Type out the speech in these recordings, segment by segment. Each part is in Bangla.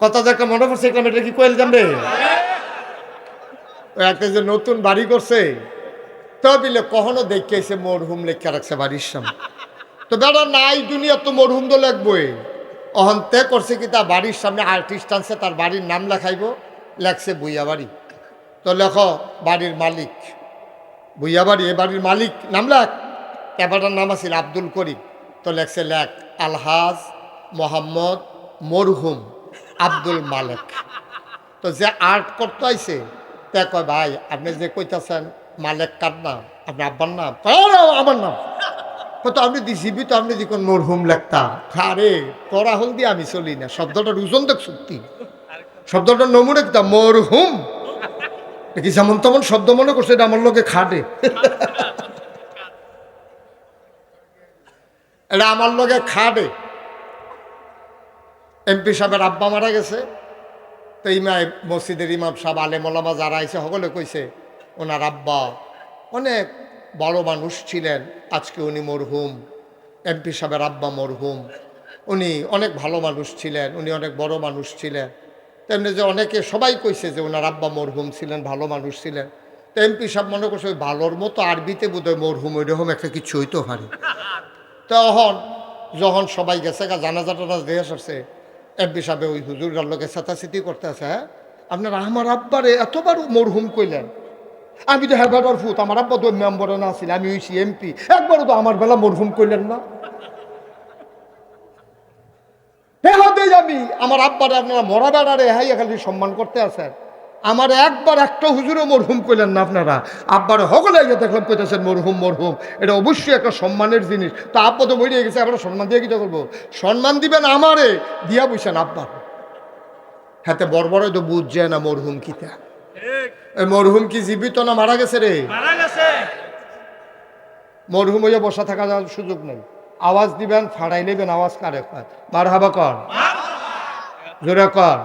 কথা একটা মনে পড়ছে একটা মেয়েটা কি কয়েল জানবে? একটা যে নতুন বাড়ি করছে তো বিলে কখনো দেখেছে মরহুম লেখা রাখছে বাড়ির সামনে। তো বেড়া নাই দুনিয়া তো মরহুম তো লাগবই। অহন্তে করছে কি, তার বাড়ির সামনে আর্টিস্ট আনছে, তার বাড়ির নাম লেখাইব, লেখছে বুইয়া বাড়ি। তো লেখ, বাড়ির মালিক। বুইয়া বাড়ি, এ বাড়ির মালিক, নাম লেখ। এবারটার নাম আছিল আব্দুল করিম। তো লেখছে লেখ, আলহাজ মোহাম্মদ মরহুম। আব্দুল মালেক। তো যে আর্ট করতে আইছে, তে কয়, ভাই, আপনি যে কইতাছেন মালেক কার নাম? আপনার আব্বার নাম? আমার নাম। কত আপনি দিছিবি তো আপনি দেখুন মরহুম লেখতা আরে, তোরা হল দিয়ে আমি চলি না। শব্দটার ওজন দেখ সত্যি। শব্দটার নমুনে কিতা মরহুম। কি যেমন তেমন শব্দ মনে করছে, এটা আমার লোকে খাটে। এটা আমার লোকে খাটে। এমপি সাহেবের আব্বা মারা গেছে। তো ইমা মসজিদের ইমাম সাহেব আলেমলামা যারা আইছে, সকলে কইছে, ওনার আব্বা অনেক বড় মানুষ ছিলেন, আজকে উনি মরহুম, এমপি সাহেবের আব্বা মরহুম। উনি অনেক ভালো মানুষ ছিলেন, উনি অনেক বড় মানুষ ছিলেন। তেমনি যে অনেকে সবাই কইছে যে ওনার আব্বা মরহুম ছিলেন, ভালো মানুষ ছিলেন। তো এমপি সাহেব মনে করছে, ওই ভালোর মতো আরবিতে বোধহয় মরহুম, ওইরকম একটা কিছু হইতে পারে। তখন যখন সবাই গেছে, গা জানাজা টানাজ দিয়ে আসছে এমপি সাহেব ওই হুজুর লোকে চেতাচেতি করতে আছে হ্যাঁ? আপনার আমার আব্বারে এতবার মরহুম কইলেন। আমি তো হ্যাভার ফুত আমার আব্বা তো মেম্বরে না ছিল, আমি হইছি এমপি। একবারও তো আমার বেলা মরহুম কইলেন না। হ্যাঁ দেই আমি। আমার আব্বারে আপনারা মরা বেড়ারে হ্যাঁ খালি সম্মান করতে আছেন। আমার একবার একটা হুজুরও মরহুম কইলেন না আপনারা। আব্বার সকলে গিয়ে দেখলাম কইতেছেন মরহুম মরহুম এটা অবশ্যই একটা সম্মানের জিনিস। তো আব্বা তো বেরিয়ে গেছে আমরা সম্মান দিয়ে কিটা করব? সম্মান দিবেন আমারে দিয়া বইছেন আব্বা। হাতে বড় বড় তো বুঝছে না মরহুম কিতা মরহুম কি জীবিত না মারা গেছে রে? মরহুম হইয়া বসা থাকা যাওয়ার সুযোগ নেই। আওয়াজ দিবেন ফাড়াই নেবেন আওয়াজ কারে কর মার হাবা কর জোরে কর।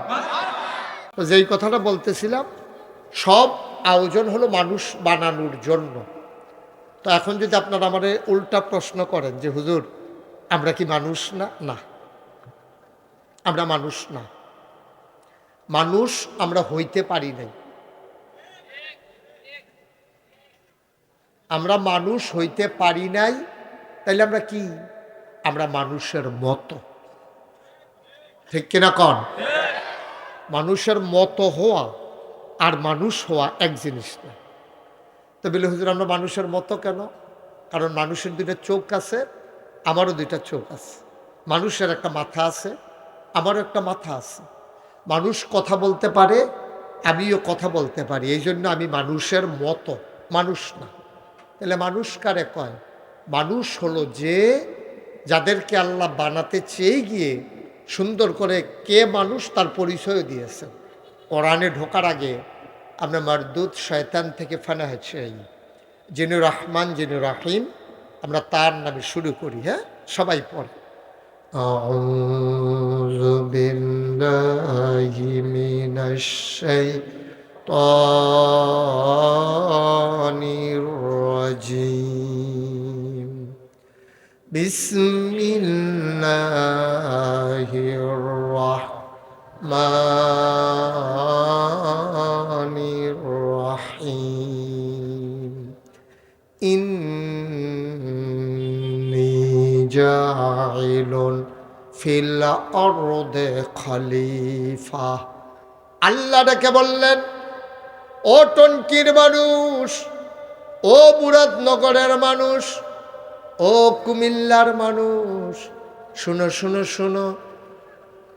তো যেই কথাটা বলতেছিলাম, সব আয়োজন হলো মানুষ বানানোর জন্য। তো এখন যদি আপনারা আমাদের উল্টা প্রশ্ন করেন যে, হুজুর, আমরা কি মানুষ না? না। আমরা মানুষ না। মানুষ আমরা হইতে পারি নাই। আমরা মানুষ হইতে পারি নাই, তাইলে আমরা কি? আমরা মানুষের মতো। ঠিক কিনা কন? মানুষের মতো হওয়া আর মানুষ হওয়া এক জিনিস না। তো বলে, হুজুর, আমরা মানুষের মতো কেন? কারণ মানুষের দুইটা চোখ আছে, আমারও দুইটা চোখ আছে। মানুষের একটা মাথা আছে, আমারও একটা মাথা আছে। মানুষ কথা বলতে পারে, আমিও কথা বলতে পারি। এই জন্য আমি মানুষের মতো, মানুষ না। তাহলে মানুষ কারে কয়? মানুষ হলো যে, যাদেরকে আল্লাহ বানাতে চেয়ে গিয়ে সুন্দর করে কে মানুষ তার পরিচয় দিয়েছেন কোরআনে ঢোকার আগে আমরা মারদুদ শয়তান থেকে ফানা হচ্ছে যিনি রহমান যিনি রাহিম আমরা তার নামে শুরু করি হ্যাঁ সবাই পড়ে أعوذ بالله من الشيطان الرجيم بسم الله الرحمن الرحيم إني جاعل في الأرض خليفة আল্লাহ ডেকে বললেন ও টনকির মানুষ ও মুরাদনগরের মানুষ ও কুমিল্লার মানুষ, শুনো শুনো শুনো।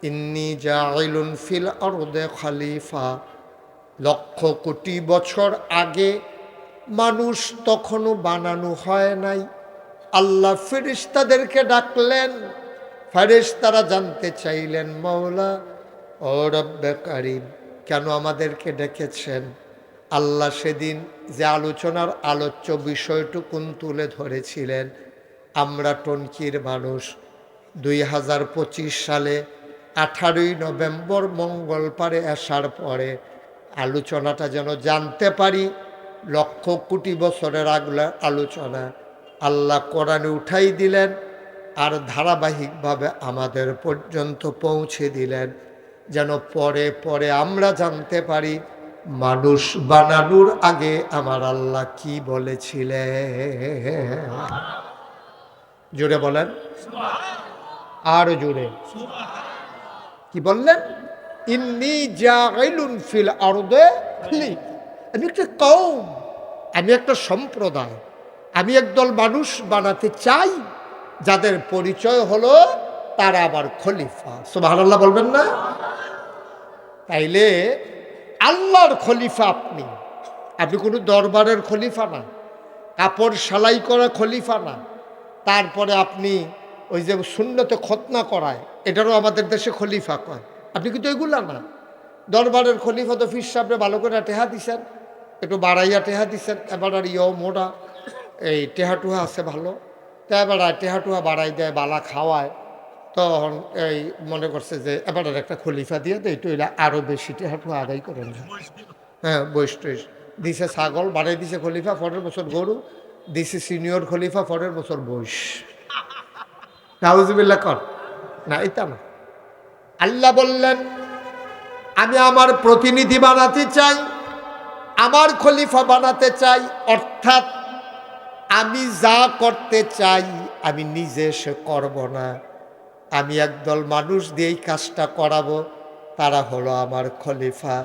ইন্নি জাইলুন ফিল অর্দে খালিফা। লক্ষ কোটি বছর আগে মানুষ তখনও বানানো হয় নাই। আল্লাহ ফেরিস্তাদেরকে ডাকলেন, ফেরেশতারা জানতে চাইলেন মৌলা ও রব্বে কারিম, কেন আমাদেরকে ডেকেছেন? আল্লাহ সেদিন যে আলোচনার আলোচ্য বিষয়টুকুন তুলে ধরেছিলেন আমরা টনকির মানুষ। দুই হাজার পঁচিশ সালে আঠারোই নভেম্বর মঙ্গলবারে আসার পরে আলোচনাটা যেন জানতে পারি, লক্ষ কোটি বছরের আগলা আলোচনা। আল্লাহ কোরআনে উঠাই দিলেন আর ধারাবাহিকভাবে আমাদের পর্যন্ত পৌঁছে দিলেন, যেন পরে পরে আমরা জানতে পারি মানুষ বানানোর আগে আমার আল্লাহ কি বলেছিলেন। জোরে বলেন। আরও জোরে। কি বললেন? ইন্নি ফিল। আমি একটা কৌম আমি একটা সম্প্রদায়। আমি একদল মানুষ বানাতে চাই, যাদের পরিচয় হলো তারা আবার খলিফা। সুবহানাল্লাহ বলবেন না? তাইলে আল্লাহর খলিফা আপনি। আপনি কোনো দরবারের খলিফা না। কাপড় সেলাই করা খলিফা না। তারপরে আপনি ওই যে শূন্যতে খতনা করায়, এটারও আমাদের দেশে খলিফা কয়। আপনি কিন্তু এগুলা না দরবারের খলিফা তো ফির সাহেবরে ভালো করে টেহা দিছেন, একটু বাড়াইয়া টেহা দিছেন, এবার আর ইয় মোড়া, এই টেহা টুহা আছে ভালো। তা এবার আর টেহা টুহা বাড়াই দেয়, বালা খাওয়ায়, তখন এই মনে করছে যে এবার একটা খলিফা দিয়ে দেয় তো এরা আরও বেশি টেহা টুহা আদায় করেন। হ্যাঁ বৈশ টৈশ দিছে ছাগল, বাড়াই দিছে খলিফা, পরের বছর গরু দিছে সিনিয়র খলিফা পরের বছর বয়স নাউজুবিল্লাহ কর না এটা না আল্লাহ বললেন আমি আমার প্রতিনিধি বানাতে চাই, আমার খলিফা বানাতে চাই, অর্থাৎ আমি যা করতে চাই, আমি নিজে সে করব না। আমি একদল মানুষ দিয়েই কাজটা করাবো, তারা হলো আমার খলিফা।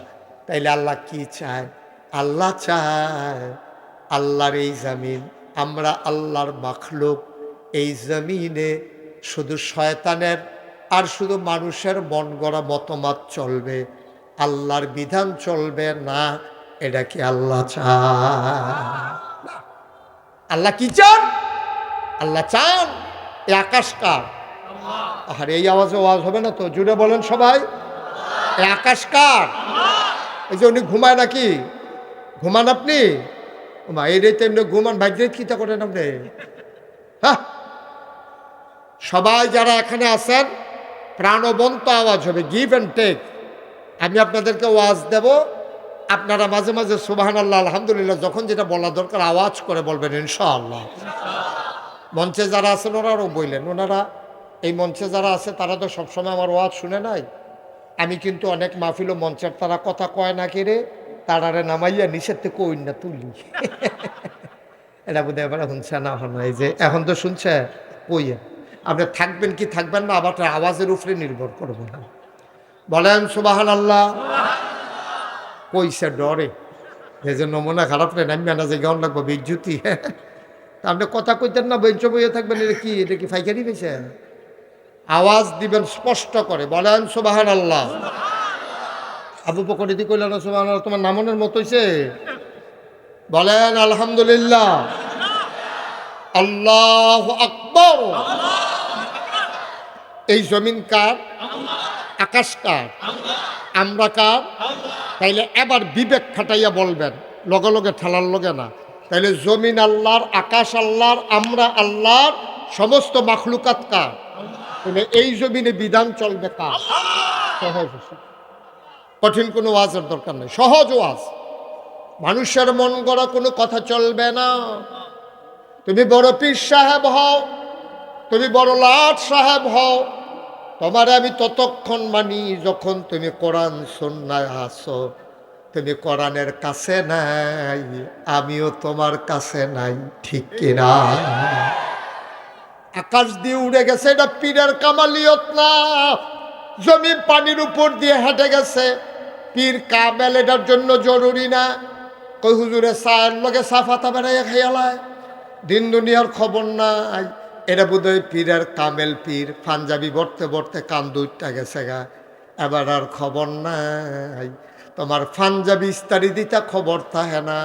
তাইলে আল্লাহ কি চায়? আল্লাহ চায় আল্লাহর এই জমিন। আমরা আল্লাহর মাখলুক। এই জমিনে শুধু শয়তানের আর শুধু মানুষের মন গড়া মতামত চলবে। আল্লাহর বিধান চলবে না, এটা কি আল্লাহ চায় আল্লাহ কি চান? আল্লাহ চান। এই আকাশ কার? আর এই আওয়াজে আওয়াজ হবে না তো? জুড়ে বলেন সবাই। এই আকাশ কার? এই যে উনি ঘুমায় নাকি? ঘুমান আপনি? এই এমনি ঘুমান ভাইজে কিতা করেন আপনি হ্যাঁ সবাই যারা এখানে আছেন, প্রাণবন্ত আওয়াজ হবে গিভ অ্যান্ড টেক আমি আপনাদেরকে ওয়াজ দেব। আপনারা মাঝে মাঝে সুবাহান আল্লাহ আলহামদুলিল্লাহ, যখন যেটা বলা দরকার, আওয়াজ করে বলবেন, ইনশাআল্লাহ। মঞ্চে যারা আছেন, ওনারাও বললেন, ওনারা এই মঞ্চে যারা আছে, তারা তো সবসময় আমার ওয়াজ শুনে নাই। আমি কিন্তু অনেক মাহফিল মঞ্চের, তারা কথা কয় না কেড়ে তারারে নামাইয়া নিষেধ থেকে না তুলি। এটা বোধ হয় শুনছে না হন এই যে, এখন তো শুনছে কইয়া। আপনি থাকবেন কি থাকবেন না, আবার আওয়াজের উপরে নির্ভর করব না। বলেন সুবাহান আল্লাহ কইছে ডরে। এই যে নমুনা খারাপ নেই আমি না যে গাউন লাগবো বিজ্যুতি আপনি কথা কইতেন না বেঞ্চ বইয়ে থাকবেন, এটা কি এটা কি ফাইকারি পেয়েছে আওয়াজ দিবেন, স্পষ্ট করে। বলেন সুবাহান আল্লাহ আবু পকরিদি কইল না সুবাহান তোমার নামনের মতো হইছে? বলেন আলহামদুলিল্লাহ। আল্লাহ আকবর। এই জমিন কার? আকাশ কার? আমরা কার? তাইলে এবার বিবেক খাটাইয়া বলবেন লগে লগে ঠেলার লগে না। তাইলে জমিন আল্লাহর আকাশ আল্লাহর আমরা আল্লাহর সমস্ত মাখলুকাত কার? তাহলে এই জমিনে বিধান চলবে কার? সহজ কঠিন কোনো ওয়াজের দরকার নেই, সহজ ওয়াজ। মানুষের মন গড়া কোনো কথা চলবে না। তুমি বড় পীর সাহেব হও, তুমি বড় লাট সাহেব হও, তোমার আমি ততক্ষণ মানি যখন তুমি কোরআন সন্ন্যায় আসো। তুমি কোরআনের কাছে নাই, আমিও তোমার কাছে নাই, ঠিক কিনা আকাশ দিয়ে উড়ে গেছে, এটা পীরের কামালিয়ত না। জমি পানির উপর দিয়ে হেঁটে গেছে। পীর কামেল এটার জন্য জরুরি না। কই হুজুরে চায়ের লগে সাফাতা বেড়াইয়া খাইয়ালায় দিন দুনিয়ার খবর নাই। এটা বোধহয় পীরের কামেল পীর। পাঞ্জাবি বর্তে বর্তে কান দুইটা গেছে গা। এবার আর খবর নাই। তোমার পাঞ্জাবি ইস্তারি দিতা খবর থাকে না।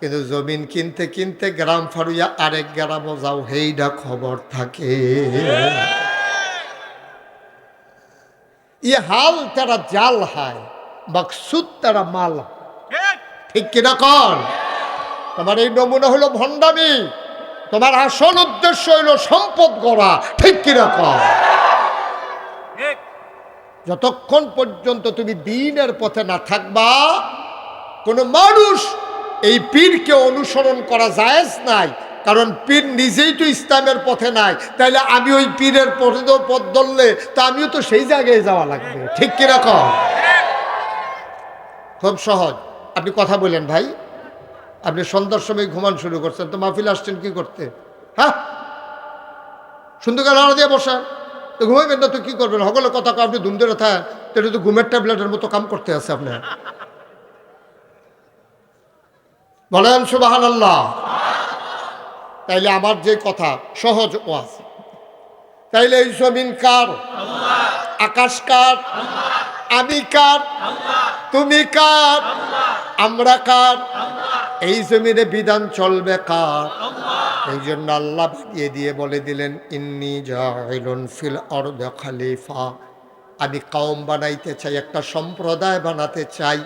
কিন্তু জমিন কিনতে কিনতে গ্রাম ফারুইয়া আরেক গ্রামও যাও হেইডা খবর থাকে। ই হাল তারা জাল হায়, মকসুদ তারা মাল ঠিক কিনা কর তোমার এই নমুনা হলো ভণ্ডামি, তোমার আসল উদ্দেশ্য হইল সম্পদ গড়া, ঠিক কীরকম যতক্ষণ পর্যন্ত তুমি দিনের পথে না থাকবা, কোনো মানুষ এই পীরকে অনুসরণ করা জায়েজ নাই কারণ পীর নিজেই তো ইসলামের পথে নাই। তাইলে আমি ওই পীরের পথে পথ ধরলে, তা আমিও তো সেই জায়গায় যাওয়া লাগবে। ঠিক কীরকম খুব সহজ। আপনি কথা বলেন ভাই। আপনি সন্ধ্যার সময় ঘুমান শুরু করছেন, তো মাহফিল আসছেন কি করতে? হ্যাঁ? সুন্দর করে লড়া দিয়ে বসান। তো ঘুমাইবেন না তো কি করবেন? সকলে কথা আপনি ধুম ধরে থাকেন। তো এটা তো ঘুমের ট্যাবলেটের মতো কাম করতে আছে আপনার। বলেন সুবাহান আল্লাহ তাইলে আমার যে কথা সহজ ওয়াজ তাইলে এই জমিন কার? আকাশ কার? আমি কার? তুমি কার? আমরা কার? এই জমিনে বিধান চলবে কার? এই জন্য আল্লাহ বাগিয়ে দিয়ে বলে দিলেন, ইন্নি ফিল অর্দ খালিফা। আমি কাউম বানাইতে চাই, একটা সম্প্রদায় বানাতে চাই।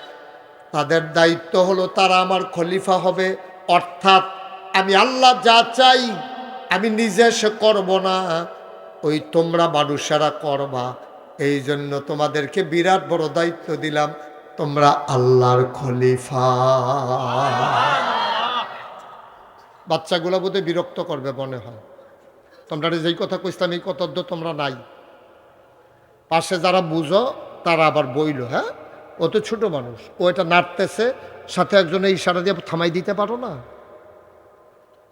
তাদের দায়িত্ব হলো তারা আমার খলিফা হবে, অর্থাৎ আমি আল্লাহ যা চাই, আমি নিজে সে করব না। ওই তোমরা মানুষেরা করবা। এই জন্য তোমাদেরকে বিরাট বড় দায়িত্ব দিলাম, তোমরা আল্লাহর খলিফা। বাচ্চাগুলো বোধহয় বিরক্ত করবে মনে হয়। তোমরা যেই কথা কইতাম এই কথা তো তোমরা নাই। পাশে যারা বুঝো, তারা আবার বইল হ্যাঁ? ও তো ছোট মানুষ, ও এটা নাড়তেছে, সাথে একজনে ইশারা দিয়ে থামাই দিতে পারো না?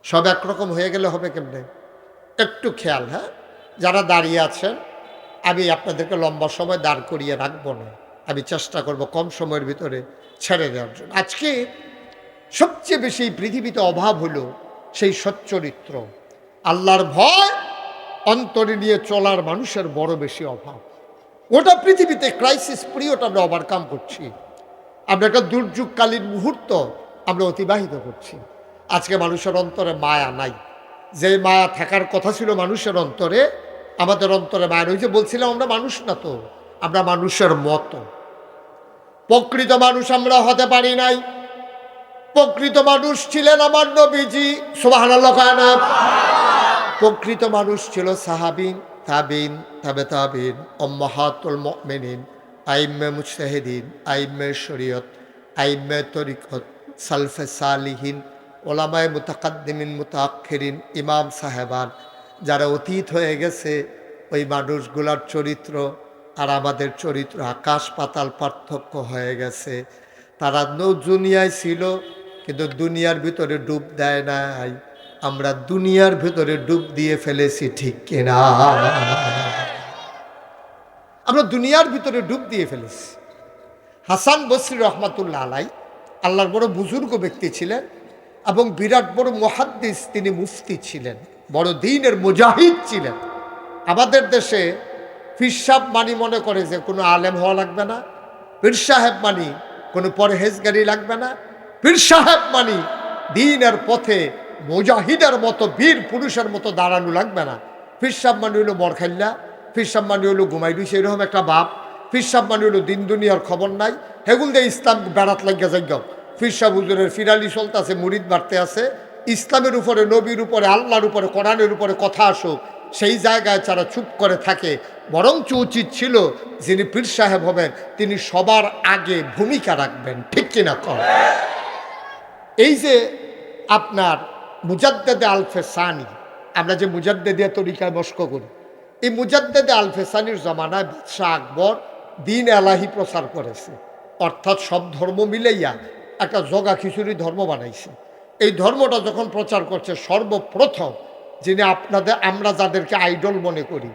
সব একরকম হয়ে গেলে হবে কেমনে? একটু খেয়াল হ্যাঁ? যারা দাঁড়িয়ে আছেন, আমি আপনাদেরকে লম্বা সময় দাঁড় করিয়ে রাখব না। আমি চেষ্টা করব কম সময়ের ভিতরে ছেড়ে দেওয়ার জন্য। আজকে সবচেয়ে বেশি পৃথিবীতে অভাব হলো সেই সচ্চরিত্র আল্লাহর ভয় অন্তরে নিয়ে চলার মানুষের বড় বেশি অভাব। ওটা পৃথিবীতে ক্রাইসিস পিরিয়ড আমরা ওভারকাম করছি। আমরা একটা দুর্যোগকালীন মুহূর্ত আমরা অতিবাহিত করছি। আজকে মানুষের অন্তরে মায়া নাই। যে মায়া থাকার কথা ছিল মানুষের অন্তরে, আমাদের অন্তরে মায়া ওই যে বলছিলাম, আমরা মানুষ না তো, আমরা মানুষের মতো। প্রকৃত মানুষ আমরা হতে পারি নাই। প্রকৃত মানুষ ছিলেন আমার নবীজি প্রকৃত মানুষ ছিল সাহাবিন, তাবিন, তাবে তাবিন অম্মাহাতুল মমিনিন আইমে মুজতাহিদিন আইমে শরীয়ত আইমে তরিকত, সালফে সালিহীন ওলামায় মুতাকাদ্দিমিন মুতাক্ষরিন ইমাম সাহেবান, যারা অতীত হয়ে গেছে, ওই মানুষগুলার চরিত্র আর আমাদের চরিত্র আকাশ পাতাল পার্থক্য হয়ে গেছে। তারা নৌ দুনিয়ায় ছিল, কিন্তু দুনিয়ার ভিতরে ডুব দেয় নাই। আমরা দুনিয়ার ভিতরে ডুব দিয়ে ফেলেছি, ঠিক কিনা? আমরা দুনিয়ার ভিতরে ডুব দিয়ে ফেলেছি। হাসান বসরি রহমাতুল্লাহ আলাই আল্লাহর বড় বুজুর্গ ব্যক্তি ছিলেন। এবং বিরাট বড় মহাদ্দিস তিনি মুফতি ছিলেন, বড় দিনের মুজাহিদ ছিলেন। আমাদের দেশে ফিরসাব মানি মনে করে যে কোনো আলেম হওয়া লাগবে না, পীর সাহেব মানি কোনো পরহেজগারি লাগবে না, পীর সাহেব মানি দিনের পথে মুজাহিদের মতো, বীর পুরুষের মতো দাঁড়ানো লাগবে না। ফিরসাব মানি হইল মরখাল্লা ফিরসাব মানি হইল ঘুমাই দিছে এরকম একটা বাপ। ফিরসাব মানি হইল দিন দুনিয়ার খবর নাই, হেগুল দিয়ে ইসলাম বেড়াত লাগিয়া যাইগ। ফিরসাব হুজুরের ফিরালি চলতেছে, মুরিদ বাড়তে আছে। ইসলামের উপরে, নবীর উপরে, আল্লাহর উপরে, কোরআনের উপরে কথা আসুক, সেই জায়গায় যারা চুপ করে থাকে, বরঞ্চ উচিত ছিল যিনি পীর সাহেব হবেন, তিনি সবার আগে ভূমিকা রাখবেন। ঠিক কিনা কর এই যে আপনার মুজাদ্দেদে আলফে সানি, আমরা যে মুজাদ্দেদিয়া তরিকায় মস্ক করি, এই মুজাদ্দেদে আলফে সানির জমানায় বাদশাহ আকবর দিন এলাহি প্রচার করেছে। অর্থাৎ সব ধর্ম মিলাইয়া একটা জগা খিচুড়ি ধর্ম বানাইছে। এই ধর্মটা যখন প্রচার করছে, সর্বপ্রথম যিনি আপনাদের, আমরা যাদেরকে আইডল মনে করি,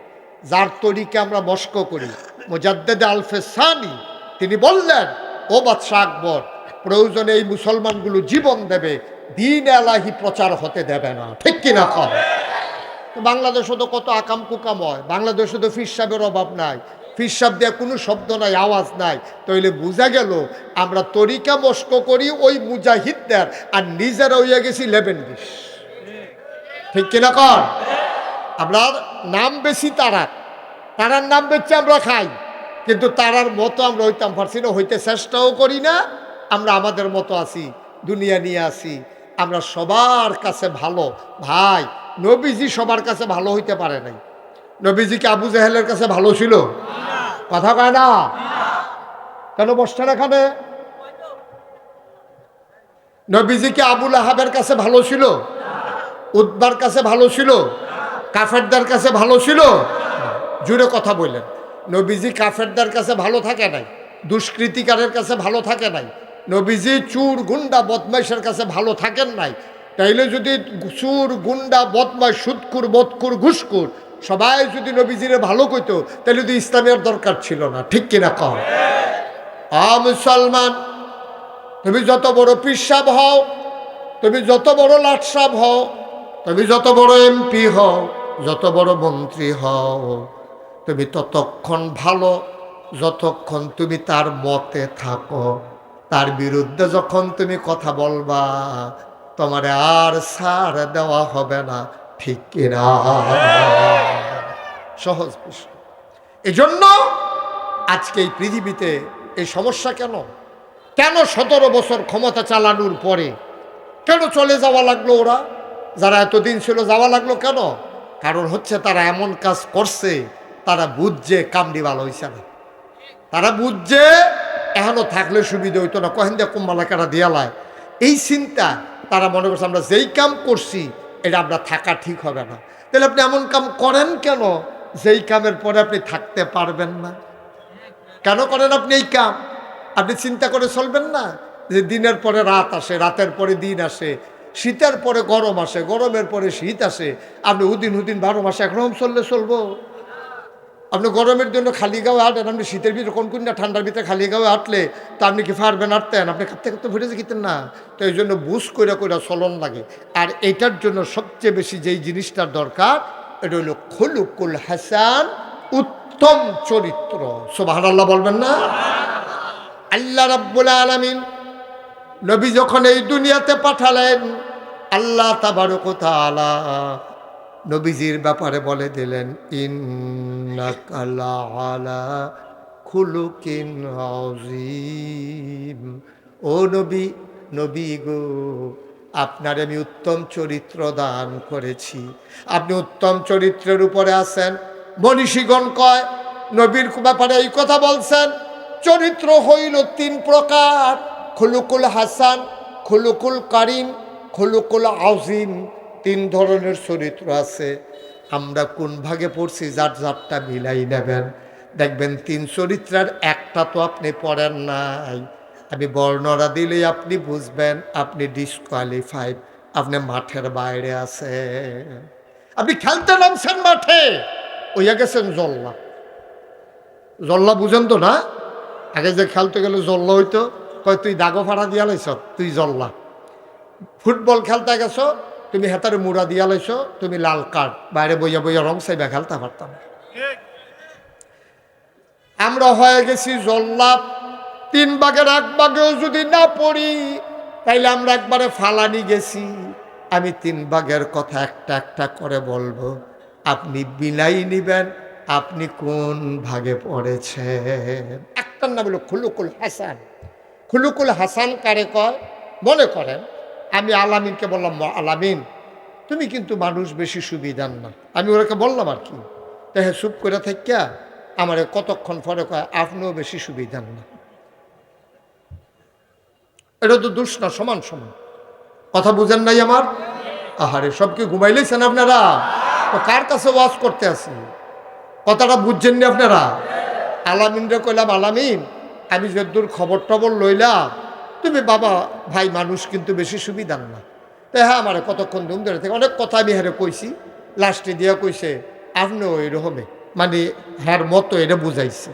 যার তরিকে আমরা মস্ক করি, মুজাদ্দেদে আলফে সানি তিনি বললেন, ও বাদশাহ আকবর, প্রয়োজনে এই মুসলমানগুলো জীবন দেবে, দিন এলাহি প্রচার হতে দেবে না। ঠিক কিনা কম তো কত আকাম কুকাম হয় বাংলাদেশে তো ফিরসাবের অভাব নাই। ফিরসাব দেওয়া কোনো শব্দ নাই, আওয়াজ নাই। তাইলে বোঝা গেল, আমরা তরিকা মস্ক করি ওই মুজাহিদদের, আর নিজেরা হইয়া গেছি লেবেন বিশ ঠিক কিনা কর আপনার নাম বেশি তারার তারার নাম বেচে আমরা খাই, কিন্তু তারার মতো আমরা হইতাম পারছি না, হইতে চেষ্টাও করি না। আমরা আমাদের মতো আছি, দুনিয়া নিয়ে আসি আমরা সবার কাছে ভালো, ভাই, নবীজি সবার কাছে ভালো হইতে পারে নাই। নবীজি কি আবু জাহেলের কাছে ভালো ছিল? কথা কয় না? কেন বসছেন এখানে? নবীজি কি আবুল আহাবের কাছে ভালো ছিল? উদ্বার কাছে ভালো ছিল? কাফেরদার কাছে ভালো ছিল? জুড়ে কথা বললেন। নবীজি কাফেরদার কাছে ভালো থাকে নাই, দুষ্কৃতিকারের কাছে ভালো থাকে নাই, নবীজি চুর, গুন্ডা, বদমাইশের কাছে ভালো থাকেন নাই। তাইলে যদি চুর, গুন্ডা বদমাই সুদকুর বদকুর ঘুসকুর সবাই যদি নবীজিরে ভালো কইতো তাহলে তো ইসলামের দরকার ছিল না, ঠিক কিনা কম মুসলমান, তুমি যত বড় পিসাব হও, তুমি যত বড় লাটসাব হও, তুমি যত বড় এমপি হও, যত বড় মন্ত্রী হও, তুমি ততক্ষণ ভালো, যতক্ষণ তুমি তার মতে থাকো। তার বিরুদ্ধে যখন তুমি কথা বলবা, তোমার আর সার দেওয়া হবে না। সহজ বিষয় এজন্য আজকে এই পৃথিবীতে এই সমস্যা কেন? কেন সতেরো বছর ক্ষমতা চালানোর পরে কেন চলে যাওয়া লাগল ওরা? যারা এতদিন ছিল যাওয়া লাগল কেন? কারণ হচ্ছে তারা এমন কাজ করছে, তারা বুঝছে কামড়ি ভালো হয়েছে না। তারা বুঝছে এখনও থাকলে সুবিধা হইতো না। কহেন দিয়ে কুম্বালাকারা দিয়ালায়। এই চিন্তা তারা মনে করছে, আমরা যেই কাম করছি এটা আপনার থাকা ঠিক হবে না। তাহলে আপনি এমন কাম করেন কেন? যেই কামের পরে আপনি থাকতে পারবেন না। কেন করেন আপনি এই কাম? আপনি চিন্তা করে চলবেন না যে দিনের পরে রাত আসে, রাতের পরে দিন আসে, শীতের পরে গরম আসে, গরমের পরে শীত আসে, আপনি উদিন উদিন বারো মাসে একরকম চললে চলবো। আপনি গরমের জন্য খালি গাও আটেন আপনি শীতের ভিতরে কোন কোনটা ঠান্ডার ভিতরে খালি গাও আটলে তা আপনি কি পারবেন আটতেন আপনি কাঁপতে কাঁপতে ফুটে যেতেন না। তো এই জন্য বুঝ করে করে চলন লাগে। আর এটার জন্য সবচেয়ে বেশি যেই জিনিসটার দরকার, এটা হলো খলুকুল হাসান উত্তম চরিত্র। সোবাহ আল্লাহ বলবেন না? আল্লাহ রাব্বুল আলামিন নবী যখন এই দুনিয়াতে পাঠালেন, আল্লাহ তাবারক তাআলা নবীজির ব্যাপারে বলে দিলেন, ইন্নাকালা ও নবী নবী গো, আপনার আমি উত্তম চরিত্র দান করেছি। আপনি উত্তম চরিত্রের উপরে আছেন। মনীষীগণ কয়, নবীর ব্যাপারে এই কথা বলছেন, চরিত্র হইল তিন প্রকার, খুলুকুল হাসান, খুলুকুল কারিম, খুলুকুল আজিম তিন ধরনের চরিত্র আছে। আমরা কোন ভাগে পড়ছি যার যারটা মিলাই নেবেন। দেখবেন তিন চরিত্রের একটা তো আপনি পড়েন নাই। আমি বর্ণনা দিলেই আপনি বুঝবেন, আপনি ডিসকোয়ালিফাইড আপনি মাঠের বাইরে আছে আপনি খেলতে নামছেন মাঠে, ওইয়া গেছেন জল্লা। জল্লা বুঝেন তো না? আগে যে খেলতে গেলে জল্লা হইতো, কয় তুই দাগো ফাড়া দিয়া লাইছ, তুই জল্লা। ফুটবল খেলতে গেছ তুমি হেতারে মুড়া দিয়া লাইছ তুমি লাল কার্ড বাইরে বইয়া বইয়া রং সাইবা খেলতে পারতাম আমরা হয়ে গেছি জল্লাভ তিন ভাগের এক ভাগেও যদি না পড়ি, তাইলে আমরা একবারে ফালানি গেছি। আমি তিন ভাগের কথা একটা একটা করে বলব। আপনি বিলাই নিবেন, আপনি কোন ভাগে পড়েছেন? একটার নাম হলো খুলুকুল হাসান। খুলুকুল হাসান কারে কয়? মনে করেন। আমি আলামিনকে বললাম আলামিন, তুমি কিন্তু মানুষ বেশি সুবিধার না। আমি ওরাকে বললাম আর কি, তো হ্যাঁ চুপ করে থাকিয়া আমার কতক্ষণ পরে কয়, আপনিও বেশি সুবিধার না? এটা তো দোষ না, সমান সমান। কথা বুঝেন নাই আমার? আহারে, সব কি ঘুমাইলেছেন আপনারা? কার কাছে ওয়াজ করতে আসি কথাটা বুঝছেন নি আপনারা? আলামিনরে কইলাম, আলামিন, আমি যদ্দূর খবর টবর লইলাম তুমি বাবা, ভাই মানুষ কিন্তু বেশি সুবিধার না। তাই হ্যাঁ আমার কতক্ষণ ধুম ধরে থেকে? অনেক কথা আমি হ্যাঁ কইছি। লাস্টে দিয়া কইছে, আপনিও এরকমে মানে হ্যার মতো এটা বুঝাইছে।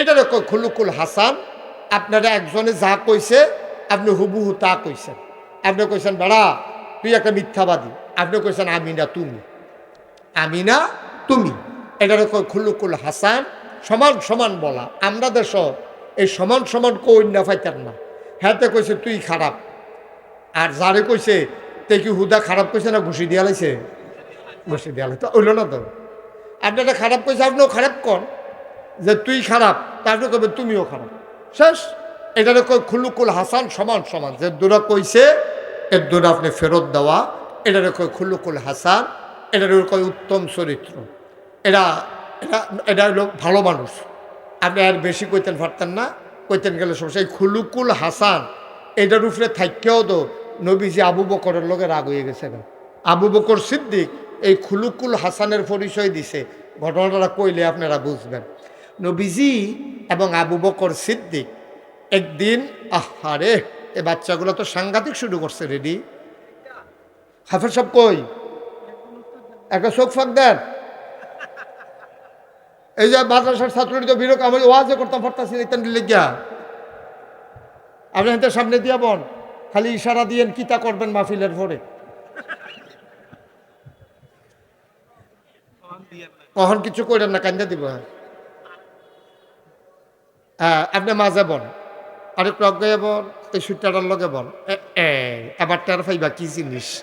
এটা খুলুকুল হাসান, আপনারা একজনে যা কইছে, আপনি হুবুহু তা কইছেন। আপনি কইছেন, বেড়া, তুই একটা মিথ্যাবাদী। আপনি কইছেন আমি না তুমি। আমি না তুমি। এটা কই খুলুকুল হাসান, সমান সমান বলা। আমরা দেশ এই সমান সমান কই না ফাইতেন না। হ্যাঁতে কইছে তুই খারাপ আর যারে কইছে তে কি হুদা খারাপ কইছে না ঘুষি দিয়া লাইছে ঘুষি দিয়া লাইছে ওইল না তো আপনারা খারাপ কইছে আপনিও খারাপ কর যে, তুই খারাপ তারপরে কবে তুমিও খারাপ শেষ। এটা কই খুলুকুল হাসান সমান সমান। যে দূরা কইছে এর দূরা আপনি ফেরত দেওয়া এটা কই খুলুকুল হাসান এটা কই উত্তম চরিত্র এরা এটা এটা হলো ভালো মানুষ আপনি আর বেশি কইতেন পারতেন না। কইতেন গেলে সমস্যা। এই খুলুকুল হাসান, এটার উপরে থাকেও তো নবীজি আবু বকরের লোকে রাগ হয়ে গেছে আবু বকর সিদ্দিক এই খুলুকুল হাসানের পরিচয় দিছে। ঘটনাটা কইলে আপনারা বুঝবেন। নবীজি এবং আবু বকর সিদ্দিক একদিন, আহারে, এ বাচ্চাগুলো তো সাংঘাতিক শুরু করছে রেডি। হাফেজ সব কই? একটা চোখ ফাঁক দেন। এই যে মাদ্রাসার ছাত্রটি তো বিরক আমি ওয়াজে করতাম পারতাছি ইতান লিখিয়া আপনি হাতে সামনে দিয়া বন খালি ইশারা দিয়েন কিতা করবেন মাহফিলের পরে কখন কিছু করেন না কান্দা দিব হ্যাঁ। আপনি মাঝে বন আরেক লগে বন এই সুইটার লগে এ, এবার টের পাইবা কি জিনিস?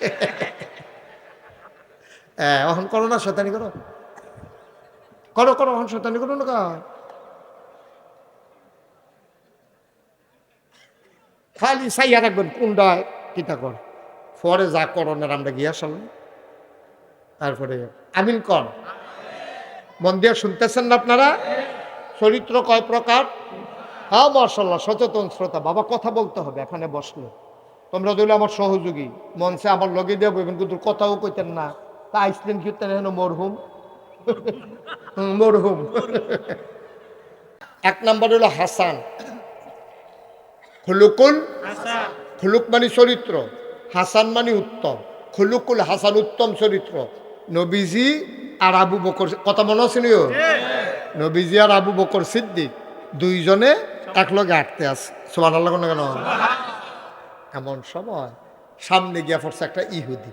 হ্যাঁ অহন করো না শতানি করো। করো করো অহন শতানি করো না? খালি সাইয়া রাখবেন কোনটা কিতা কর? পরে যা করণের আমরা গিয়া সামনে তারপরে আমিন কর মন দিয়ে শুনতেছেন না আপনারা? চরিত্র কয় প্রকার? হ্যাঁ মার্শাল্লাহ সচেতন শ্রোতা বাবা কথা বলতে হবে এখানে বসলে। তোমরা দিলে আমার সহযোগী মঞ্চে আমার লগে দিয়ে বলবেন কিন্তু কথাও কইতেন না। তা আইসলেন কীর্তেন হেন মরহুম? হুম, মরহুম। এক নম্বর হলো হাসান। খুলুকুল? খুলুক মানে চরিত্র হাসান মানে উত্তম। খুলুকুল হাসান উত্তম চরিত্র। নবীজি আর আবু বকর কথা মনে আছে নিও? নবীজি আর আবু বকর সিদ্দিক দুইজনে একলগে আটতে আছে। সোমান আল্লাহ কেন? কেন এমন সময় সামনে গিয়া পড়ছে একটা ইহুদি।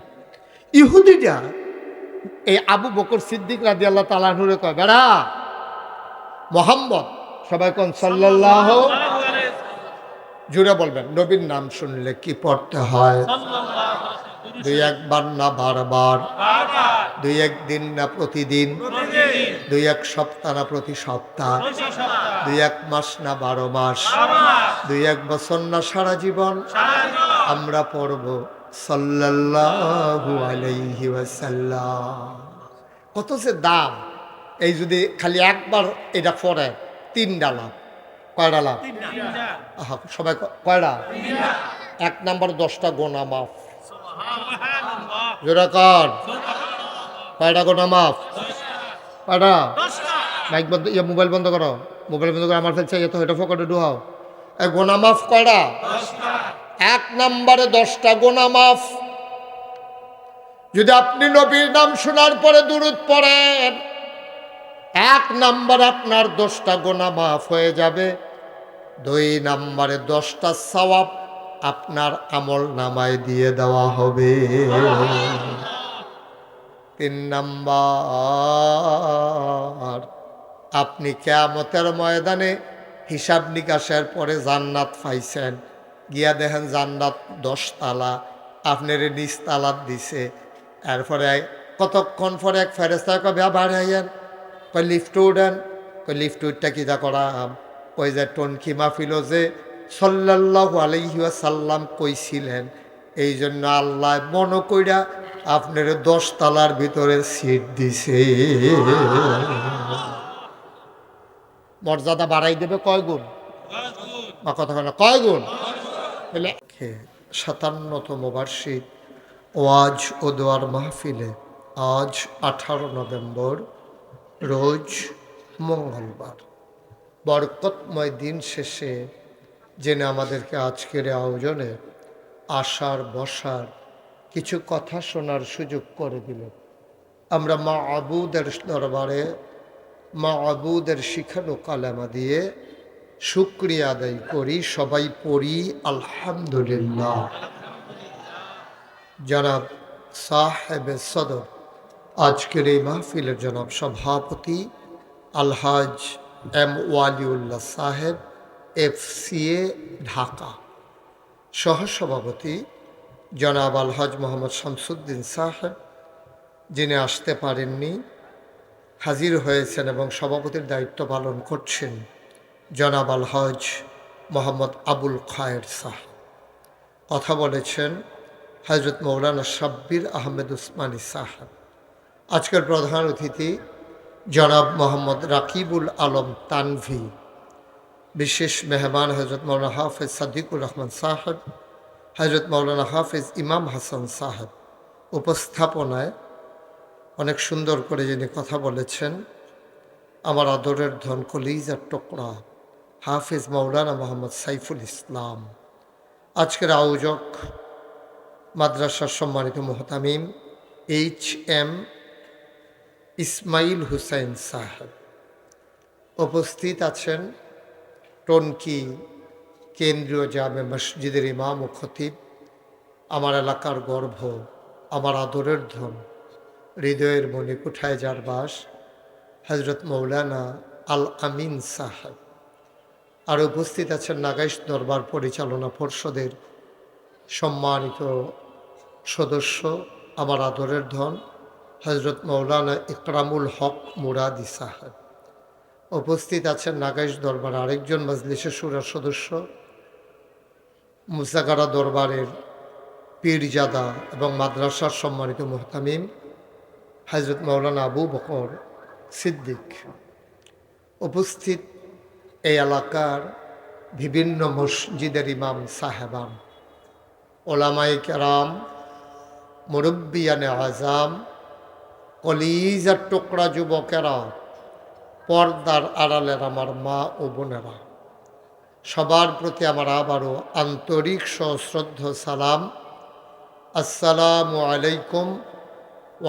ইহুদিটা এই আবু বকর সিদ্দিক রাজি আল্লাহ তালাহুরে কয় বেড়া মোহাম্মদ সবাই কোন সাল্লাহ জুড়ে বলবেন নবীর নাম শুনলে কি পড়তে হয়? দুই একবার না বারবার দুই একদিন না প্রতিদিন দুই এক সপ্তাহ না প্রতি সপ্তাহ দুই এক মাস না বারো মাস দুই এক বছর না সারা জীবন। আমরা পড়ব সাল্লাল্লাহু আলাইহি ওয়াসাল্লাম। কত যে দাম এই যদি খালি একবার এটা পড়ে তিনটা লাভ। কয়টা লাভ? আহা, সবাই ক- কয়টা? এক নাম্বার দশটা গোনা মাফ। জোরা কর। কয়টা গোনা মাফ? কয়টা? মাইক বন্ধ ইয়ে মোবাইল বন্ধ করো। মোবাইল বন্ধ করে আমার ফেলছে ইয়ে তো এটা ফোকাটে ডুহাও গোনা মাফ কয়টা? এক নম্বরে দশটা গোনা মাফ। যদি আপনি নবীর নাম শোনার পরে দূরত পড়েন, এক নাম্বার আপনার দশটা গোনা মাফ হয়ে যাবে। দুই নাম্বারে দশটা সওয়াব আপনার আমল নামায় দিয়ে দেওয়া হবে। তিন নাম্বার, আপনি কেয়ামতের ময়দানে হিসাব নিকাশের পরে জান্নাত পাইছেন। গিয়া দেখেন জান্নাত দশতলা আপনার নিচতালাত দিছে। এরপরে কতক্ষণ পরে এক ফেরেস্তা কবে আবার আইয়েন। কই লিফট উঠেন। কই লিফট উঠটা কিতা করাম? ওই যে টনকি মাফিল যে সাল্লাল্লাহু আলাইহি সাল্লাম কইছিলেন এই জন্য আল্লাহ মন কইরা আপনার দশতলার ভিতরে সিট দিছে। মর্যাদা বাড়াই দেবে কয় গুণ? বা কথা কয় গুণ? তাহলে সাতান্নতম বার্ষিক ওয়াজ ও দোয়ার মাহফিলে আজ আঠারো নভেম্বর, রোজ মঙ্গলবার। বরকতময় দিন শেষে জেনে আমাদেরকে আজকের আয়োজনে আসার, বসার কিছু কথা শোনার সুযোগ করে দিল আমরা মা আবুদের দরবারে মা আবুদের শিখানো কালেমা দিয়ে শুক্রিয়া আদায় করি, সবাই পড়ি, আলহামদুলিল্লাহ। জনাব সাহেব সদর, আজকের এই মাহফিলের জনাব সভাপতি আলহাজ এম ওয়ালিউল্লাহ সাহেব, এফসিএ, ঢাকা। সহসভাপতি জনাব আলহাজ মোহাম্মদ শামসুদ্দিন সাহেব, যিনি আসতে পারেননি, হাজির হয়েছেন এবং সভাপতির দায়িত্ব পালন করছেন। জনাব আল হজ মোহাম্মদ আবুল খায়ের সাহ। কথা বলেছেন হজরত মৌলানা সাব্বির আহমেদ উসমানী সাহেব আজকের প্রধান অতিথি জনাব মোহাম্মদ রাকিবুল আলম তানভি। বিশেষ মেহমান হজরত মৌলানা হাফিজ সাদিকুর রহমান সাহেব হজরত মৌলানা হাফিজ ইমাম হাসান সাহেব উপস্থাপনায় অনেক সুন্দর করে যিনি কথা বলেছেন, আমার আদরের ধন কলিজার টুকরা। হাফিজ মৌলানা মোহাম্মদ সাইফুল ইসলাম। আজকের আয়োজক মাদ্রাসার সম্মানিত মোহতামিম এইচ এম ইসমাইল হুসাইন সাহেব। উপস্থিত আছেন টনকি কেন্দ্রীয় জামে মসজিদের ইমাম ও খতিব। আমার এলাকার গর্ভ আমার আদরের ধন, হৃদয়ের মনে যার বাস হজরত মৌলানা আল আমিন সাহেব। আর উপস্থিত আছেন নাগাইশ দরবার পরিচালনা পর্ষদের সম্মানিত সদস্য, আমার আদরের ধন হজরত মৌলানা ইকরামুল হক মুরাদি সাহেব। উপস্থিত আছেন নাগাইশ দরবার আরেকজন মজলিসের সুরার সদস্য, মুসাগারা দরবারের পীরজাদা এবং মাদ্রাসার সম্মানিত মোহতামিম হজরত মৌলানা আবু বকর সিদ্দিক। উপস্থিত এই এলাকার বিভিন্ন মসজিদের ইমাম সাহেবান। ওলামাই কেরাম মুরব্বিয়ানে আজাম, কলিজার টুকরা যুবকেরা, পর্দার আড়ালের আমার মা ও বোনেরা। সবার প্রতি আমার আবারও আন্তরিক সশ্রদ্ধ সালাম। আসসালামু আলাইকুম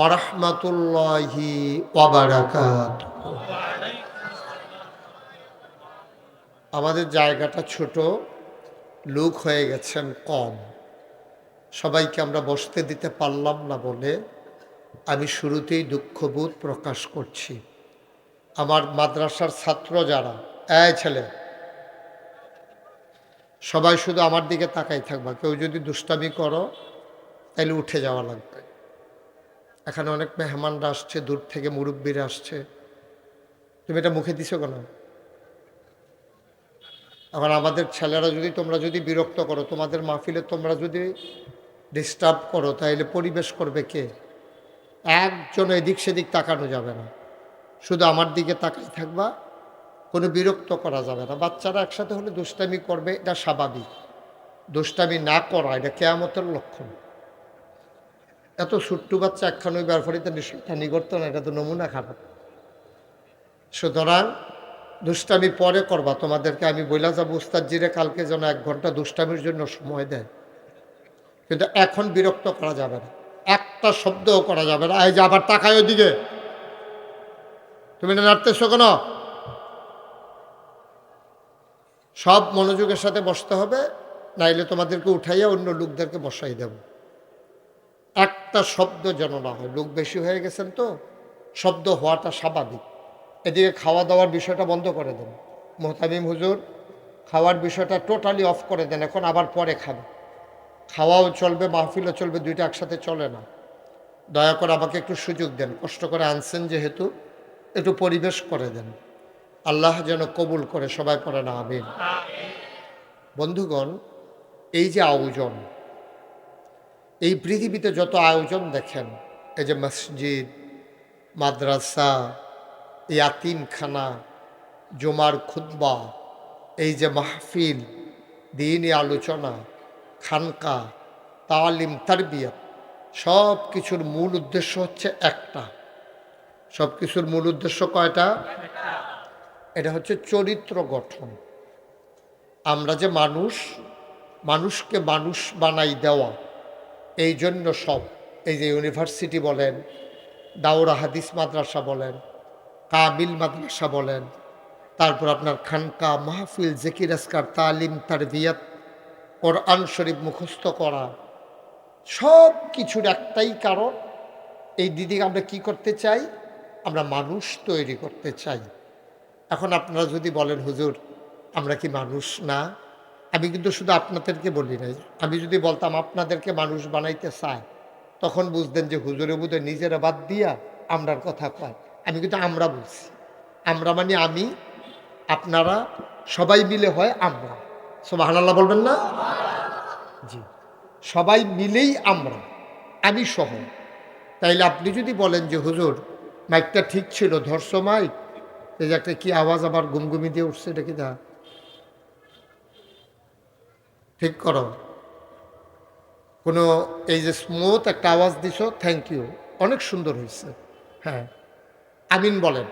ওরহমতুল্লাহি ওবরাকাত আমাদের জায়গাটা ছোট, লোক হয়ে গেছেন কম। সবাইকে আমরা বসতে দিতে পারলাম না বলে আমি শুরুতেই দুঃখবোধ প্রকাশ করছি। আমার মাদ্রাসার ছাত্র যারা এ ছেলে, সবাই শুধু আমার দিকে তাকাই থাকবা, কেউ যদি দুষ্টামি করো তাহলে উঠে যাওয়া লাগবে। এখানে অনেক মেহমানরা আসছে, দূর থেকে মুরব্বীরা আসছে। তুমি এটা মুখে দিছো কেন? এখন আমাদের ছেলেরা যদি তোমরা যদি বিরক্ত করো, তোমাদের মাহফিলে তোমরা যদি ডিস্টার্ব করো তাহলে পরিবেশ করবে কে? একজন এদিক সেদিক তাকানো যাবে না। শুধু আমার দিকে তাকাই থাকবা, কোনো বিরক্ত করা যাবে না। বাচ্চারা একসাথে হলে দুষ্টামি করবে, এটা স্বাভাবিক। দুষ্টামি না করা, এটা কেয়ামতের লক্ষণ। এত ছোট্ট বাচ্চা একখান ওই ব্যাপারিতে করতো না, এটা তো নমুনা খারাপ। সুতরাং দুষ্টামি পরে করবা, তোমাদেরকে আমি বইলা যাব, উস্তাদজিরে কালকে যেন এক ঘণ্টা দুষ্টামির জন্য সময় দেয়। কিন্তু এখন বিরক্ত করা যাবে না। একটা শব্দও করা যাবে না। এই যে আবার তাকায় ওইদিকে। তুমি না নাড়তেছো কেন? সব মনোযোগের সাথে বসতে হবে, নাইলে তোমাদেরকে উঠাইয়া অন্য লোকদেরকে বসাই দেব। একটা শব্দ যেন না হয়। লোক বেশি হয়ে গেছেন তো, শব্দ হওয়াটা স্বাভাবিক। এদিকে খাওয়া দাওয়ার বিষয়টা বন্ধ করে দেন। মোহতামিম হুজুর, খাওয়ার বিষয়টা টোটালি অফ করে দেন, এখন আবার পরে খাবে। খাওয়াও চলবে, মাহফিলও চলবে, দুইটা একসাথে চলে না। দয়া করে আমাকে একটু সুযোগ দেন, কষ্ট করে আনছেন যেহেতু, একটু পরিবেশ করে দেন। আল্লাহ যেন কবুল করে, সবাই পড়ে না, আমিন। বন্ধুগণ, এই যে আয়োজন, এই পৃথিবীতে যত আয়োজন দেখেন, এই যে মসজিদ, মাদ্রাসা ইয়াতিমখানা জুমার খুদ্া এই যে মাহফিল দিনই আলোচনা, খানকা, তালিম, তারবিয়ত সব কিছুর মূল উদ্দেশ্য হচ্ছে একটা। সব কিছুর মূল উদ্দেশ্য কয়টা? এটা হচ্ছে চরিত্র গঠন। আমরা যে মানুষ, মানুষকে মানুষ বানাই দেওয়া এই জন্য সব, এই যে ইউনিভার্সিটি বলেন, দাওরা হাদিস মাদ্রাসা বলেন কাবিল মাদ্রাসা বলেন। তারপর আপনার খানকা মাহফিল জেকির আসকার তালিম, তারবিয়ত, কোরআন শরীফ মুখস্থ করা। সব কিছুর একটাই কারণ, এই দিদিকে আমরা কি করতে চাই? আমরা মানুষ তৈরি করতে চাই। এখন আপনারা যদি বলেন, হুজুর, আমরা কি মানুষ না? আমি কিন্তু শুধু আপনাদেরকে বলি নাই। আমি যদি বলতাম, আপনাদেরকে মানুষ বানাইতে চাই তখন বুঝতেন যে হুজুরে বুধে নিজেরা বাদ দিয়া আমরার কথা কয়। আমি কিন্তু আমরা বলছি। আমরা মানে আমি, আপনারা সবাই মিলে হয় আমরা। সব হানাল্লাহ বলবেন না? জি। সবাই মিলেই আমরা। আমি সহ। তাইলে আপনি যদি বলেন যে, হুজুর, মাইকটা ঠিক ছিল ধর্ষ মাইক? এই যে একটা কি আওয়াজ আবার গুমগুমি দিয়ে উঠছে, এটা কি দা? ঠিক করো। কোনো এই যে স্মুথ একটা আওয়াজ দিছ থ্যাংক ইউ অনেক সুন্দর হয়েছে। হ্যাঁ। আমিন বলেন।